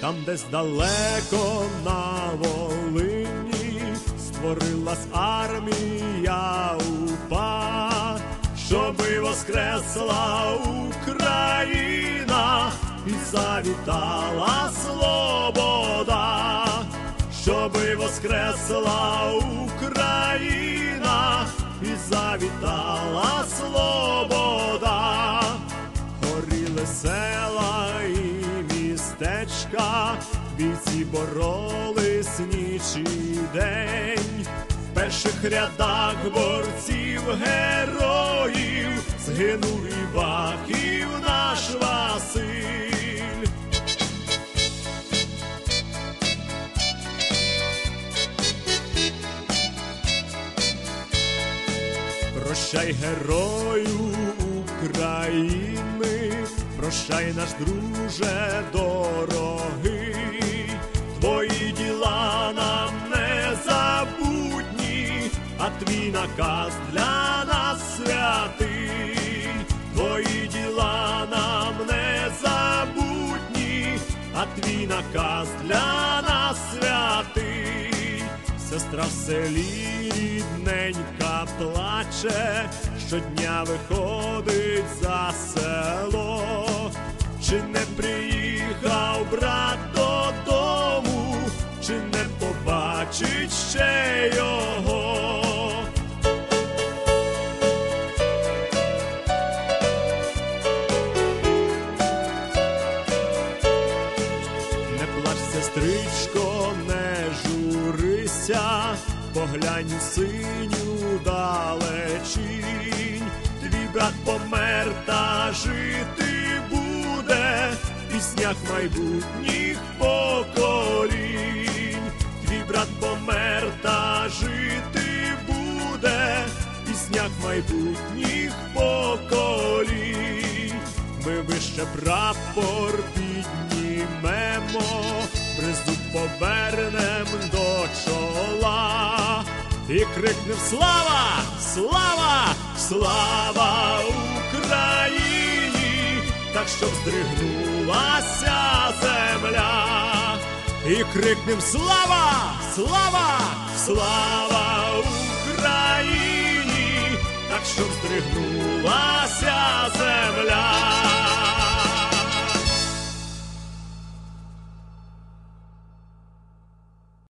там десь далеко на Волині створилась армія упа, щоби воскресла Україна і завітала свобода, щоби воскресла Україна і завітала містечка, бійці боролись ніч і день, в перших рядах борців героїв згинув і бахів наш Василь. Прощай, герою України, прощай, наш друже дорогий, твої діла нам не забутні, а твій наказ для нас святий, твої діла нам не забутні, а твій наказ для нас святий. Сестра в селі рідненька плаче, щодня виходить за село, чи не приїхав брат додому, чи не побачить ще його. Не плач, сестричко, не журися, поглянь у синю далечінь, твій брат помер та жити буде. В піснях майбутніх поколінь, твій брат помер та жити буде. В піснях майбутніх поколінь. Ми вище прапор піднімемо, бризду повернем до чола і крикнув Слава! Слава! Слава Україні! Так щоб здригнулася земля. І крикнем Слава! Слава! Слава Україні! Так щоб здригнулася.